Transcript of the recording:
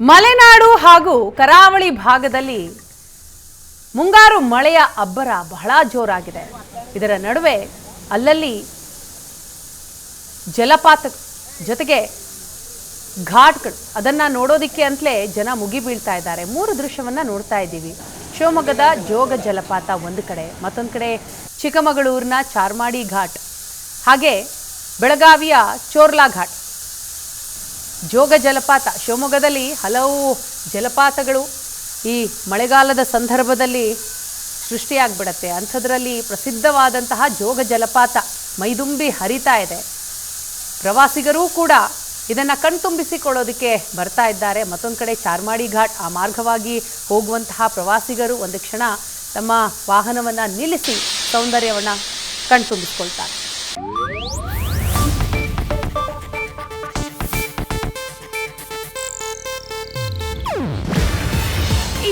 ಮಲೆನಾಡು ಹಾಗೂ ಕರಾವಳಿ ಭಾಗದಲ್ಲಿ ಮುಂಗಾರು ಮಳೆಯ ಅಬ್ಬರ ಬಹಳ ಜೋರಾಗಿದೆ. ಇದರ ನಡುವೆ ಅಲ್ಲಲ್ಲಿ ಜಲಪಾತ ಜೊತೆಗೆ ಘಾಟ್ಗಳು, ಅದನ್ನ ನೋಡೋದಿಕ್ಕೆ ಅಂತಲೇ ಜನ ಮುಗಿ ಬೀಳ್ತಾ ಇದ್ದಾರೆ. ಮೂರು ದೃಶ್ಯವನ್ನ ನೋಡ್ತಾ ಇದ್ದೀವಿ. ಶಿವಮೊಗ್ಗದ ಜೋಗ ಜಲಪಾತ ಒಂದು ಕಡೆ, ಮತ್ತೊಂದು ಕಡೆ ಚಿಕ್ಕಮಗಳೂರಿನ ಚಾರ್ಮಾಡಿ ಘಾಟ್, ಹಾಗೆ ಬೆಳಗಾವಿಯ ಚೋರ್ಲಾ ಘಾಟ್. ಜೋಗ ಜಲಪಾತ, ಶಿವಮೊಗ್ಗದಲ್ಲಿ ಹಲವು ಜಲಪಾತಗಳು ಈ ಮಳೆಗಾಲದ ಸಂದರ್ಭದಲ್ಲಿ ಸೃಷ್ಟಿಯಾಗ್ಬಿಡತ್ತೆ. ಅಂಥದ್ರಲ್ಲಿ ಪ್ರಸಿದ್ಧವಾದಂತಹ ಜೋಗ ಜಲಪಾತ ಮೈದುಂಬಿ ಹರಿತಾ ಇದೆ. ಪ್ರವಾಸಿಗರೂ ಕೂಡ ಇದನ್ನು ಕಣ್ತುಂಬಿಸಿಕೊಳ್ಳೋದಕ್ಕೆ ಬರ್ತಾ ಇದ್ದಾರೆ. ಮತ್ತೊಂದು ಕಡೆ ಚಾರ್ಮಾಡಿ ಘಾಟ್, ಆ ಮಾರ್ಗವಾಗಿ ಹೋಗುವಂತಹ ಪ್ರವಾಸಿಗರು ಒಂದು ಕ್ಷಣ ತಮ್ಮ ವಾಹನವನ್ನು ನಿಲ್ಲಿಸಿ ಸೌಂದರ್ಯವನ್ನು ಕಣ್ತುಂಬಿಸ್ಕೊಳ್ತಾರೆ.